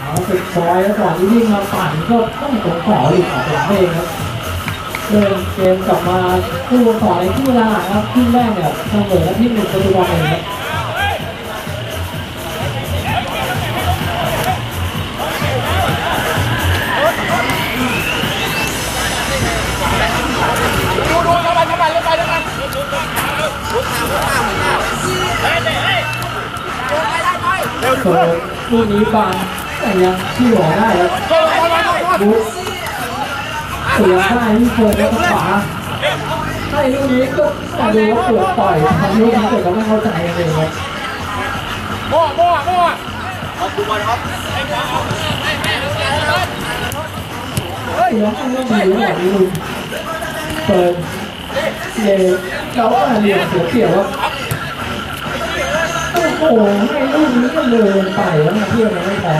เอาติดซอยแล้วก่อนที่วิ่งมาปั่นก็ต้องสงขออีกขอกหลังเองครับเดินเกมกลับมาคู่ต่อในคู่เวลาหลังครับคู่แรกเนี่ยเสมอที่หนึ่งประตูต่อหนึ่งครับ เปิดลูกนี้บางแต่ยังที่หัวได้ครับบุ๊กเสียได้ที่เปิดแล้วขวาให้ลูกนี้ก็แต่ดูว่าเกือบต่อยทำลูกนี้เกิดก็ไม่เข้าใจเลยครับมั่วมั่วมั่วเฮ้ยน้องต้องดีแบบนี้ลุงเปิดเย่เราก็เรียนเสียเปรียบว่า โอ้โหให้ลูกนี้ก็เลยไปแล้วนะเพื่อนมันไม่แพ้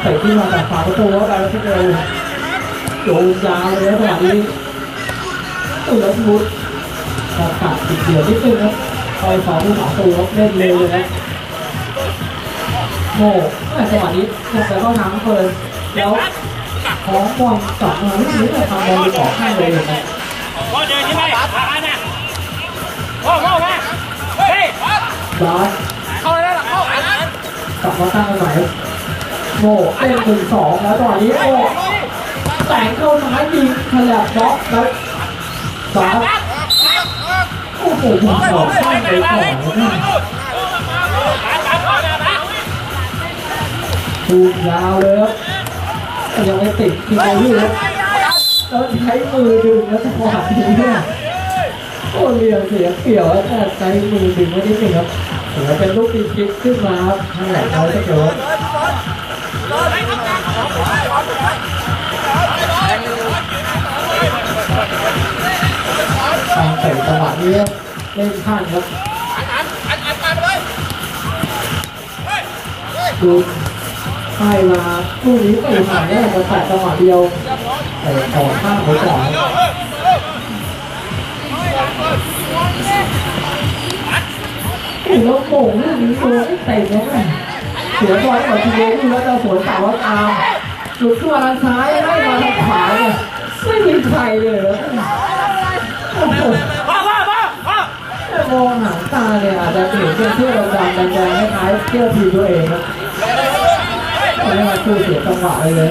เตะที่มาจากฝาประตูว่าไปแล้วที่เร็วโยนยาวเลยนะจังหวะนี้ตื่นแล้วมุดออกกัดติดเดียวนิดนึงครับคอยสองลูกสองตัวครับเล่นเร็วเลยนะโม่แต่จังหวะนี้ยังไปเข้าทางเฟินแล้วของบอลกลับมาลูกนี้แต่ทำบอลออกให้เลยนะพ่อเดินใช่ไหมขาเนี่ยพ่อพ่อมาเฮ้ยบาสเข้าไปแล้วเข้ากลับมาตั้งกันใหม่ โม่เล่นหนึ่งสองแล้วจังหวะนี้โอ้แต่งเข้าท้ายยิงฉลับบล็อกแล้วบาสโอ้โหผมขอข้ามไปก่อนผูกยาวเลยครับยังไม่ติดทีเดียวครับแล้วใช้มือดึงแล้วจังหวะนี้เนี่ยโอ้เรียวเสียเปรียวแล้วแต่ใช้มือดึงไว้นิดนึงครับถือว่าเป็นลูกตีคิกขึ้นมาครับนั่นแหลเขาจะเกิดทาง เตะจังหวะนี้ครับเล่นข้างครับอันอันอันอันไปเลยดูให้มาคู่นี้ก็อยู่ห่างแน่มาแตะจังหวะเดียวแต่ต่อข้างหัวจ่ายโอ้แล้วโป่งลูกนี้ตัวไม่เตะเลยนะ เสียบอลกับทีเดียวแล้วจะสวนต่าว่าตามหลุดขึ้นมาทางซ้ายให้มาทางขวาเนี่ยไม่มีใครเลยนะโอ้โหพ่อพ่อพ่อพ่อแต่มองหางตาเนี่ยอาจจะเห็นเป็นเสื้อดำๆแดงๆคล้ายเสื้อทีตัวเองครับไม่มาคู่เสียจังหวะเลยเลย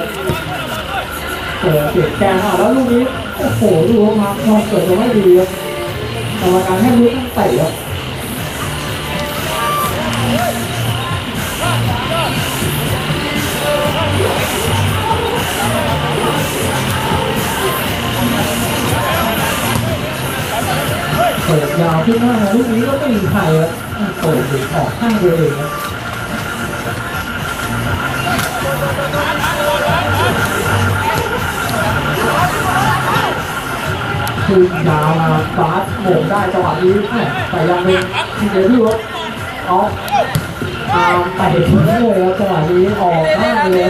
เสียเสียแกนอะแล้วลูกนี้โอ้โหดูว่ามาพอเกิดมาไม่ดีครับกรรมการให้ลูกต้องเตะครับ ปิดยาวขึ้นมากนะลูกนี้ก็ไม่มีใครครับเปิดถึงออกข้างตัวเองครับคือยาวมาฟาสโหมงได้จังหวะนี้แต่ยังเป็นทีเดียวที่ว่าออฟตามไปถึงเลยครับจังหวะนี้ออกข้างเลย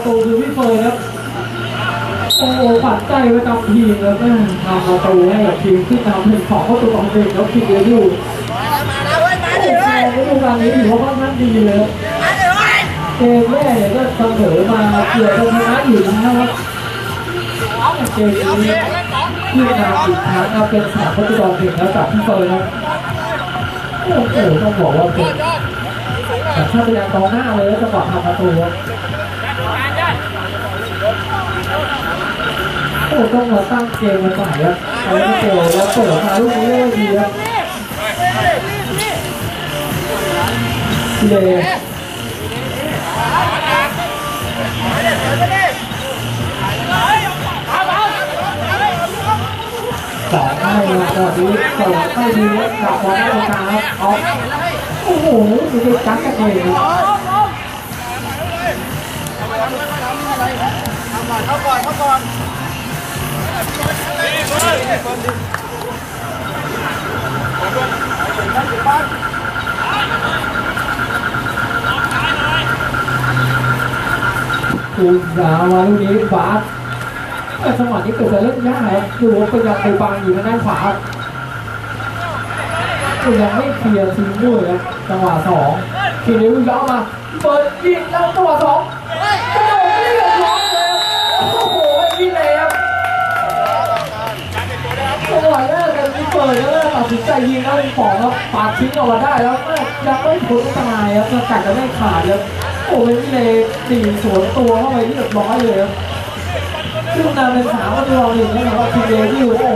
ประตูคือพี่เฟยครับโอ้โหฝันใจประจำทีมแล้วแม่ทำประตูให้กับทีมขึ้นำเป็นสองประตูต่อหนึ่งแล้วทีมเดวิลโอ้โหฤดูกาลนี้ถือว่าค่อนข้างดีเลยเกมแรกเนี่ยก็เสมอมาเกือบจะชนะอยู่นะครับเกมนี้ขึ้นำอีกครั้งครับเป็นสามประตูต่อหนึ่งแล้วกับพี่เฟยครับโอ้โหต้องบอกว่าเป็นแต่ถ้าเป็นกองหน้าเลยแล้วจังหวะทำประตูครับ โอ้ต้องมาตั้งเกมมาใส่ครับไอ้ที่เกียวแล้วเปิดมาลูกนี้ได้ดีครับเลยสองให้มาตอนนี้สองให้ดีครับกลับบอลได้ตรงกลางครับเอาโอ้โหมีเด็กกักกันเองครับคู ยาวมาลูกนี้ฟาสแต่จังหวะนี้เกิดจะเล่นยากครับดูว่าเป็นยังไปบางอยู่ทางด้านขวาก็ยังไม่เคลียร์ทิ้งด้วยครับจังหวะสองทีนี้ย้อนมาเปิดยิงแล้วจังหวะสอง ปิดแล้วก็ตัดสินใจยิงแล้วปองครับปาดทิ้งออกมาได้แล้วยังไม่พ้นตายครับสกัดจะไม่ขาดครับโอ้เป็นนี่เลยตีสวนตัวเข้าไปเรียบร้อยเลยครับซึ่งนำเป็นสามประตูต่อหนึ่งนะครับทีเดียวที่โอ้โหโ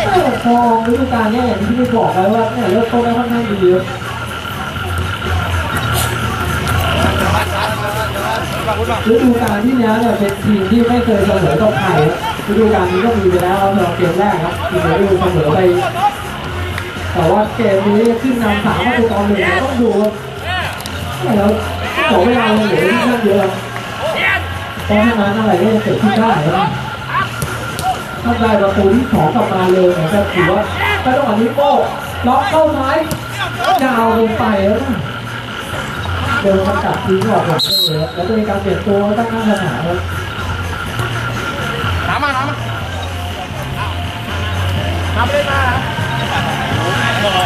อ้โหพอฤดูกาลนี้อย่างที่พี่บอกไปว่าเนี่ยเริ่มต้นได้ค่อนข้างดีครับ ฤดูกาลที่แล้วเนี่ยเป็นทีมที่ไม่เคยเสมอกับใครครับฤดูกาลนี้ก็มีไปแล้วครับสำหรับเกมแรกครับทีมเดียวเสมอไปแต่ว่าเกมนี้ขึ้นนำสามประตูต่อหนึ่งเนี่ยต้องดูครับแล้วขอเวลาเหลือที่นั่นเยอะครับเพราะฉะนั้นอะไรก็จะเกิดขึ้นได้ครับถ้าได้ประตูที่สองกลับมาเลยนี่ยก็ถือว่าถ้าจังหวะนี้โป้ล็อกเข้าซ้ายยาวลงไปแล้ว เดินมาตัดทิ้งออกหลังเลยครับแล้วจะมีการเปลี่ยนตัวตั้งข้างสนามครับน้ำมาน้ำมาน้ำเล่นมาจังหวะ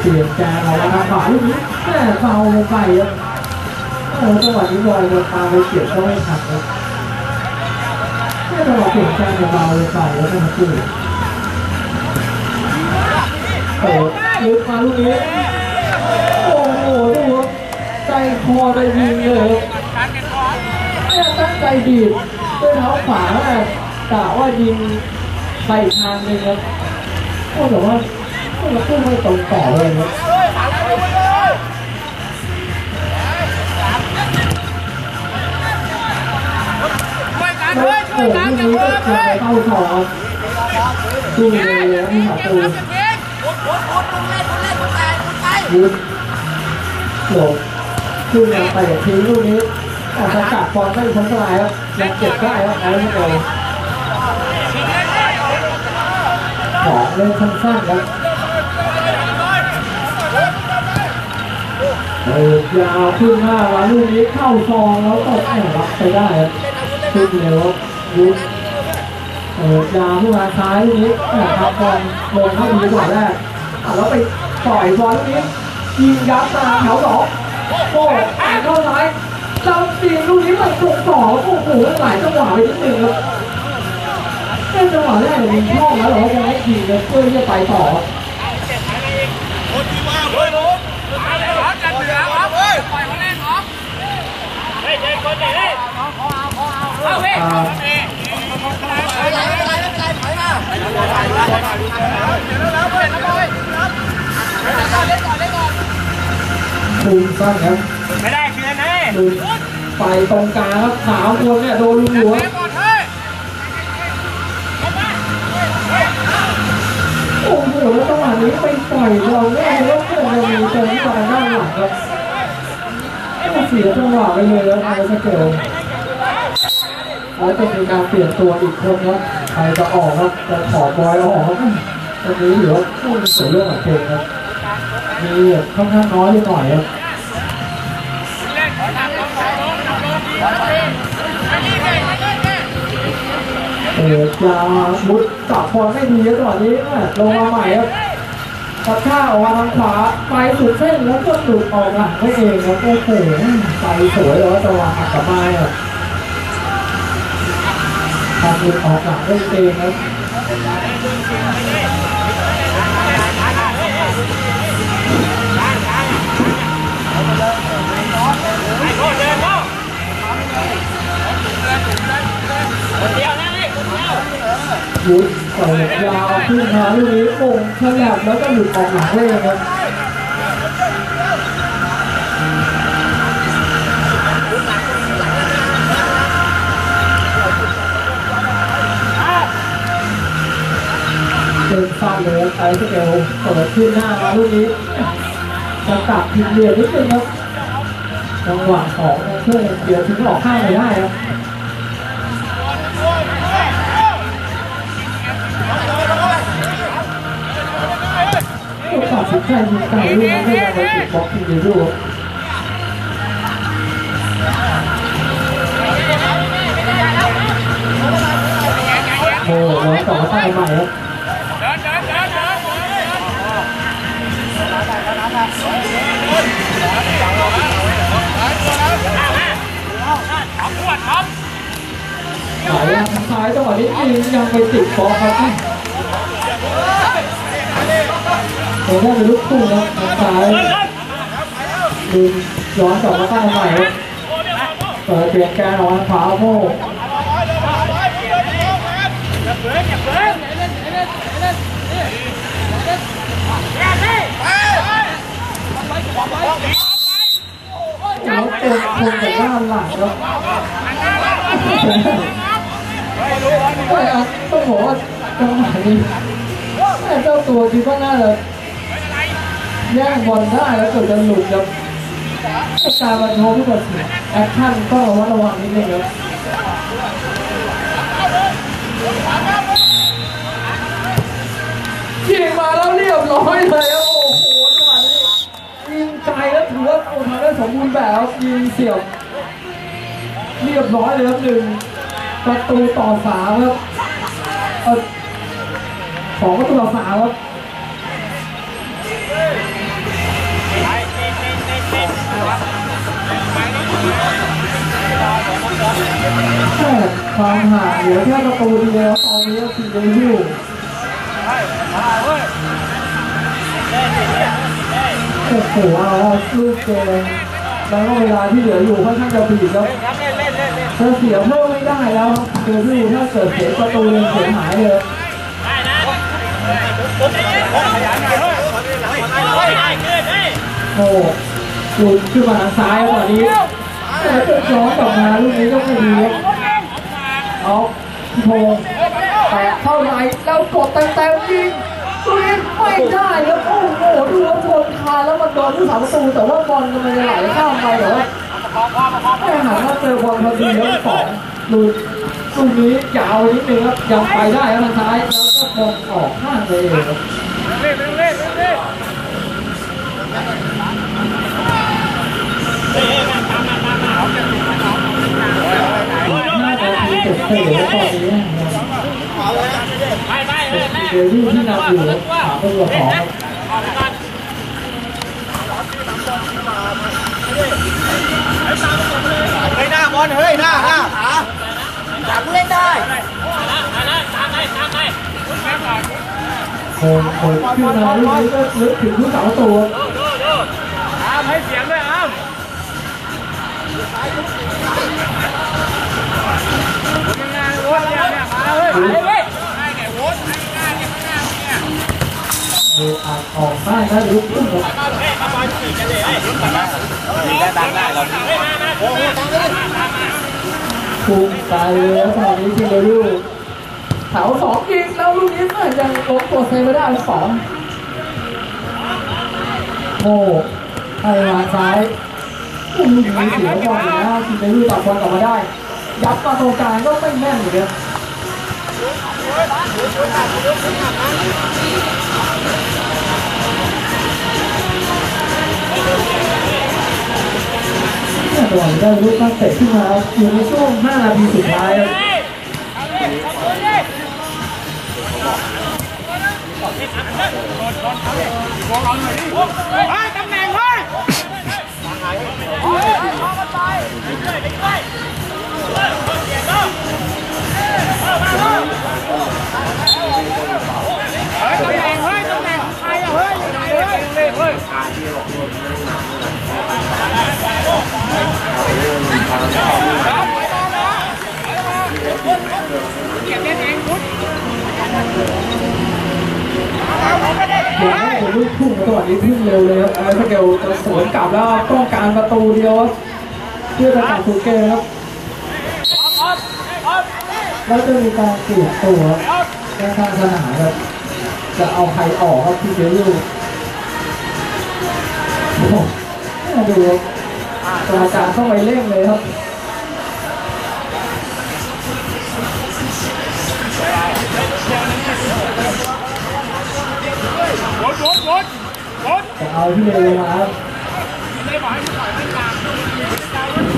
เปลี่ยนแกนออกมาทางขวาลูกนี้แม่เบาไปครับ โอ้จังหวะนี้บอลโดนตาไปเก็บก็ไม่ทันครับแม่จังหวะเปลี่ยนแกนเนี่ยเบาลงไปแล้วก็มาคู่โอ้ลึกมาลูกนี้ โอ้โหดูครับใจคอจะยิงเลยเนี่ยตั้งใจบีบด้วยเท้าขวาแม่กะว่ายิงไปทางหนึงครับโอ้แต่ว่าโอ้แล้วก็ไม่ตรงต่อเลยครับ ช่วยกันแล้วด้วยช่วยโอ้กันลูกจับนี้มืก็อเคเลยยเข้าทองดูเลยนะที่ประตูยุดหลบขึ้นมาไปกับทีมลูกนี้ออกสกัดบอลไม่พ้นสลายครับยังเก็บได้ครับอาไม่เอาสองเล่นสั้นๆครับเออยาวขึ้นหน้ามาลูกนี้เข้าซองแล้วก็แอบรับไปได้ครับ ขึ้นเร็วยุดเออยาวขึ้นมาซ้ายลูกนี้แอบทับบอลลงเข้าดีกว่าแรกแล้วไปปล่อยบอลลูกนี้ยิงยัดมาแถวสองโอ้อ่านเข้าซ้ายเราตีลูกนี้มันตรงต่อโอ้โหหลายจังหวะไปนิดนึงครับเอ้ยจังหวะแรกเนี่ยมีช่องแล้วเหรอว่าจะให้ทีมเนี่ยเพื่อที่จะไปต่อเฮ้ยเจ๊คนเด็ก เฮ้ยเอาเว้ยอ่าลุงสั้นครับไม่ได้คืนนะลุงไปตรงกลางครับสามคนเนี่ยโดนลุงหลวโอ้โหแล้วจังหวะนี้ไปปล่อยเราแน่แล้วเพื่อนเรามีเจอที่กลางด้านหลังครับเสียจังหวะไปเลยแล้วไอ้สเกล แล้วจะมีการเปลี่ยนตัวอีกคนครับใครจะออกครับจะขอบอยออกครับตรงนี้ถือว่าพูดเป็นส่วนเรื่องของเกมครับมีค่อนข้างน้อยหน่อยครับเออยามุดจับบอลไม่ดีแล้วจังหวะนี้ลงมาใหม่ครับกระชากออกมาทางขวาไปสุดเส้นแล้วก็หลุดออกหลังไม่เองครับโอ้โหไปสวยเลยว่าจังหวะอัดกลับมาเนี่ย ทำหลุดออกหลังได้เองครับไอ้โคเดินเข้าคนเดียวนะนี่คนเดียวยุดเปิดยาวขึ้นมาลูกนี้โป่งฉลับแล้วก็หลุดออกหลังเลยครับ เต็มฟันเลยครับไอ้สเกลเปิดขึ้นหน้ามาลูกนี้จะตัดทีมเดียวนิดนึงครับจังหวะของเพื่อนเดียวถึงออกข้างไปได้ครับตัดสินใจยิงไกลลูกนั้นให้เราไปติดบล็อกทีเดียวด้วยโอ้โหต่อมาตั้งใหม่ครับ เอาขวดครับไหลทางซ้ายจังหวะนี้ยิงยังไปติดบอกครับโอ้โหเป็นลูกคู่นะทางซ้ายดึงย้อนกลับมาตั้งใหม่ครับเปิดเปลี่ยนแกนออกทางขวาโม่อย่าเปิดอย่าเปิด แย่สิแล้วเต็มคนจากด้านหลังครับก็อะต้องบอกว่าจังหวะนี้แม่เจ้าตัวคิดว่าน่าจะแย่งบอลได้แล้วเกิดจะหลุดครับไอ้กาบันโทที่แบบแอคชั่นต้องระมัดระวังนิดนึงครับยิงมาแล้วเรียบร้อยเลยครับโอ้โหจังหวะนี้ยิงไกลแล้วถือว่าโอ้ทำได้สมบูรณ์แบบยิงเสียบเรียบร้อยเลยครับหนึ่งประตูต่อสามครับสองประตูต่อสามครับแค่ความห่างเหลือแค่ประตูเดียวตอนนี้ก็สี่เดวิลโอ้โหเอาล้วลูกเกม แล้วก็เวลาที่เหลืออยู่ค่อนข้างจะบีบครับถ้าเสียเพิ่มไม่ได้แล้วเดวิลถ้าเกิดเสียประตูเลยเสียหายเลยได้นะขยันหน่อยเฮ้ยไม่ได้ขึ้นเฮ้ยโอ้หลุดขึ้นมาทางซ้ายตอนนี้แต่เกิดย้อนกลับมาลูกนี้ก็ไม่ดีเอาโพงแต่เข้าในแล้วกดเต็มๆยิง ไม่ได้ครับโอ้โหดูว่าชนคาแล้วมันโดนผู้สาประตูแต่ว่าบอลมันไหลข้ามไปแต่ว่าไม่หันมาเจอบอลพอดีแล้วสองลูกลูกนี้ยาวนิดนึงครับยังไปได้ครับทางซ้ายแล้วก็บอลออกข้างไปเองครับเล่นเล่นเล่นน่าจะมีเก็บเศษแล้วตอนนี้ ไปไปเล่นแม่เดวิลที่นว่ามประตูต่อสองครับออกก่อนเฮ้ยหน้าบอลเฮ้ยหน้าหน้าขาจับเล่นได้มาละมาละตามไปโคนโคนขึ้นมาลูกนี้ก็นึกถึงผู้สาวตัวอามให้เสียงด้วยอ้ามยังไงโว้ยเนี่ยเนี่ยมาเฮ้ย เอออ่านออกได้นะลุกขึ้นครับเฮ้ยมาบอลขี่กันเลยเฮ้ยรุ่นก่อนนะมีได้ตังได้เราเฮ้ยมามาโอ้โหตังค์เลยมามาภูมิใจเลยแล้วตอนนี้ทีมเดลูกแถวสองยิงแล้วลูกนี้ก็ยังล้มตัวเซฟไม่ได้สองโอ้ให้มาซ้ายลูกนี้เสียบอลอยู่แล้วทีมเดลูกตัดบอลกลับมาได้ ยับมาตรงกลางก็ไม่แม่นอยู่เนี่ย เนี่ยตัวได้ลูกตั้งเตะขึ้นมาอยู่ในช่วง 5 นาทีสุดท้ายครับเฮ้ยตำแหน่งเฮ้ยต เดี๋ยวให้เป็นลูกพุ่งจังหวะนี้พุ่งเร็วเลยครับอะไรสเกลจะสวนกลับแล้วต้องการประตูเดียวเพื่อจะกลับสู่เกครับแล้วจะมีการเปลี่ยนตัวครับในทางสนามครับจะเอาใครออกครับที่เดลูโอ้โหดูครับกรรมการเข้าไปเร่งเลยครับ จะเอาที่เร็วลงมาครับไม่บอกให้ปล่อยเล่นกลาง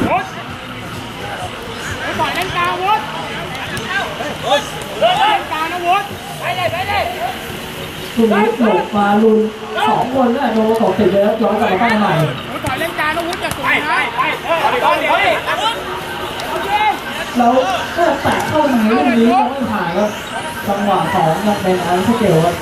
วุฒิไม่ปล่อยเล่นกลางวุฒิเล่นกลางนะวุฒิไปเลยไปเลยลูกนี้หลบมาลุนสองคนน่ะโดนสองติดเลยครับย้อนกลับมาตั้งใหม่วุฒิถอยเล่นกลางนะวุฒิจะสวยนะไปไปไปไปเฮ้ยวุฒิโอเคแล้วก็แตะเข้ามาลูกนี้ยังไม่ผ่านครับจังหวะสองยังเป็นอันสเกลครับ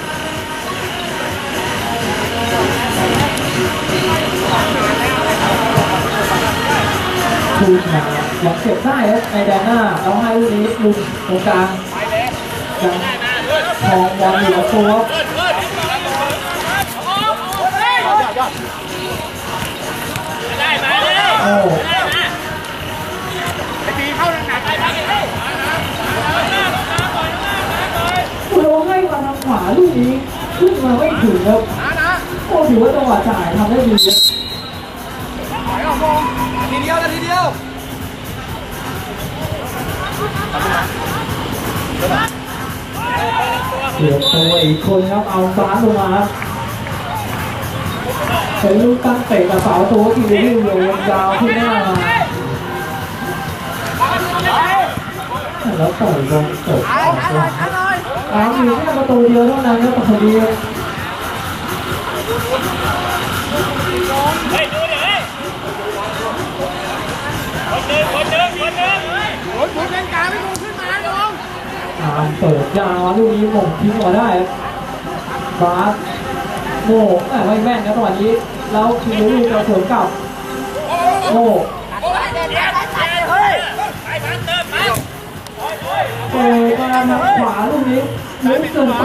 คูณมายังเก็บได้ครับในแดนหน้าแล้วให้ลูกนี้ลุนตรงกลางยังทองบอลอยู่กับตัวครับได้มาเลยโอ้ได้มาไปตีเข้าหนักๆไปไปเลยเราให้มาทางขวาลูกนี้ขึ้นมาไม่ถึงครับนะนะโอ้ถือว่าจังหวะจ่ายทำได้ดี ทีเดียวนาทีเดียวเสียบตัวอีกคนครับเอาฟ้าลงมาครับเป็นลูกตั้งเตะกระเป๋าตัวทีเดียวเลยยาวขึ้นหน้ามาแล้วต่อยลงเตะออกหลังเอาอยู่แค่ประตูเดียวเท่านั้นครับประตูเดียว ตามเปิดยาวลูกนี้หม่งทิ้งออกได้บาสโม่แต่ไม่แม่นนะตอนนี้ แล้วทีมลูกจะสวนกลับโม่เฮ้ยไปพันเติมาเปิดมาทางขวาลูกนี้ลึกเกินไป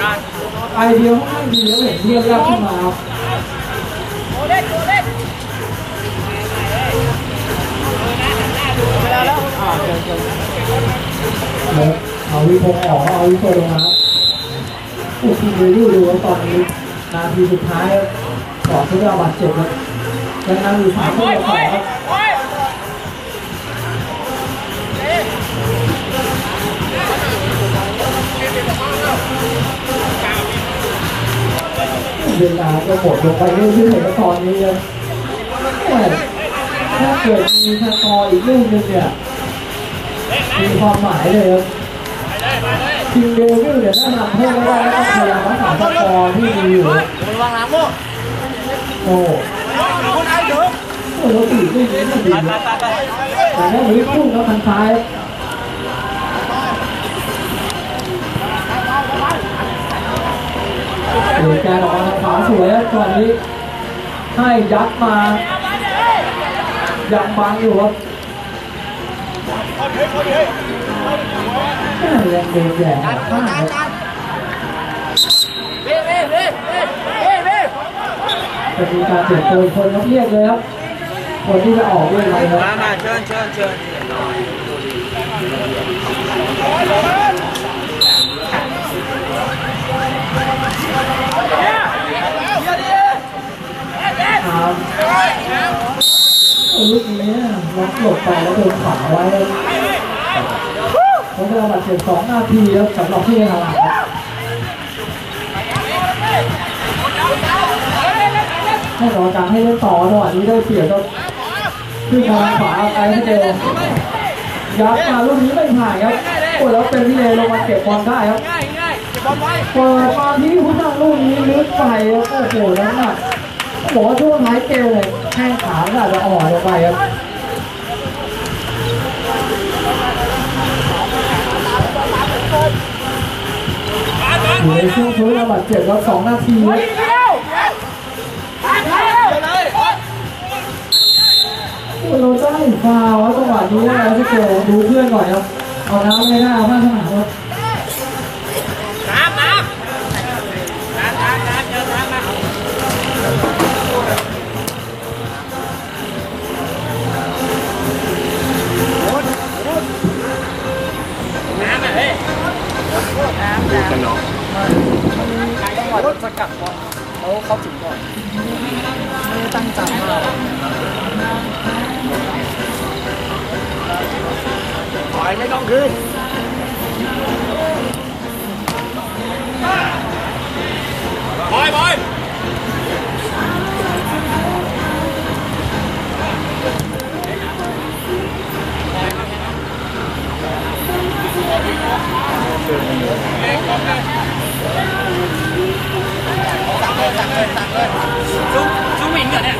ครับไอเดียไม่ดีแล้วเห็นเรียบยากขึ้นมาครับโอเล่นโอเล่นเวล เอาวิพงออกเอาวิพงลงมาโอ้ทีมเลยดูดูตอนนี้นาทีสุดท้ายก่อนที่จะบาดเจ็บครับยังนำอยู่สามต่อสองครับโอ้ยเวลาจะหมดลงไปเรื่อยๆแล้วตอนนี้ถ้าเกิดมีสกอร์อีกลูกหนึงเนี่ย มีความหมายเลยครับทีมเดวิลเนี่ยถ้าทำเพิ่มไม่ได้ก็พยายามรักษาสกอร์ที่มีอยู่วางหลังโม่โอ้คนไอ้เด้อโอ้โหตีไม่เน้นตีแต่ถ้าวิ่งพุ่งแล้วทางซ้ายเหตุการณ์ออกมาขวาสวยตอนนี้ให้ยัดมายังบังอยู่ครับ แม่แรงเดินแย่มากจะมีการเปลี่ยนตัวคนครับเรียกเลยครับ คนที่จะออกเรียกอะไรครับมามาเชิญเชิญเชิญครับลูกนี้ล็อกหลบไปแล้วโดนขวาไว้ เขาจะบาดเจ็บสองนาทีครับสำหรับที่นตลาดครับให้รอการให้เล่นต่อจังหวะนี้ได้เปรียบครับขึ้นมาทางขวาไปให้เจอยัดมาลูกนี้ไม่ผ่านครับโอ้แล้วเป็นพี่เลลงมาเก็บบอลได้ครับเก็บบอลไว้เปิดมาที่ผู้ทางลูกนี้ลึกไปโอ้โหแล้วนักบอกว่าช่วงท้ายเกมเลยแข้งขามันอาจจะอ่อนลงไปครับ อยู่ในช่วงฟื้นระบาดเจ็บแล้วสองนาทีครับเดียวผ่านแล้วเลยโอ้โหเราได้ฟาวจังหวะนี้แล้วที่เกลดูเพื่อนก่อนครับเอาน้ำในหน้าผ้าสนามครับน้ำน้ำน้ำน้ำน้ำเจอน้ำมาน้ำอะ เฮ้ยน้ำน้ำกันเนาะใครถสกัดก่อนเขาเขาถึงก่อนไม่ได้ตั้งใจมากถอยไม่ต้องขึ้นบอยบอย ซูซูมิงเหรอเนี่ย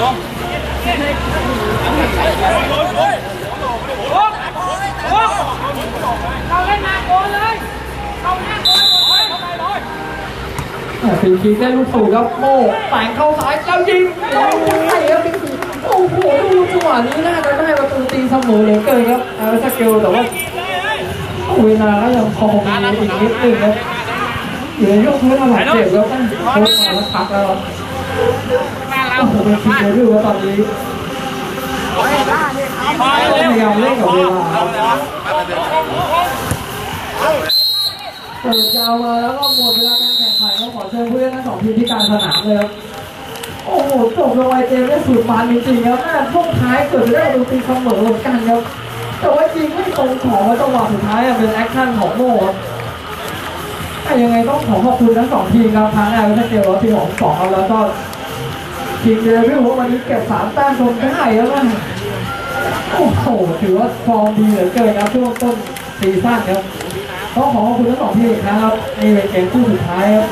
ลงเราเล่น อ้โอ้โหดูจังหวะนี้น่าจะได้ประตูตีเสมอเหลือเกินครับอาร์สเกลแต่ว่าเวลาก็ยังพอมีอีกนิดนึงครับอยู่ในช่วงพื้นระบาดเจ็บแล้วต้องโค้ชมาแล้วพักแล้วครับมาเราโอ้โหเป็นทีมเดบิวต์ตอนนี้พอพยายามเล่นกับเวลาเปิดยาวมาแล้วก็หมดเวลาการแข่งขันก็ขอเชิญผู้เล่นทั้งสองทีมที่กลางสนามเลยครับ โอ้โหจบลงไปเจมได้สุดมันจริงๆครับแม่ช่วงท้ายเกิดได้ดูตีเสมอเหมือนกันครับแต่ว่าจริงไม่ตรงของว่าจังหวะสุดท้ายอะเป็นแอคชั่นของโมแต่ยังไงต้องขอขอบคุณทั้งสองทีมครับทั้งแอลและเจลและทีมของสองแล้วก็ทีมเดวิลว่าวันนี้เก็บสามแต้มจนได้แล้วนะโอ้โหถือว่าฟอร์มดีเหลือเกินครับช่วงต้นซีซั่นครับต้องขอขอบคุณทั้งสองทีมอีกครับนี่เป็นเกมคู่สุดท้ายครับ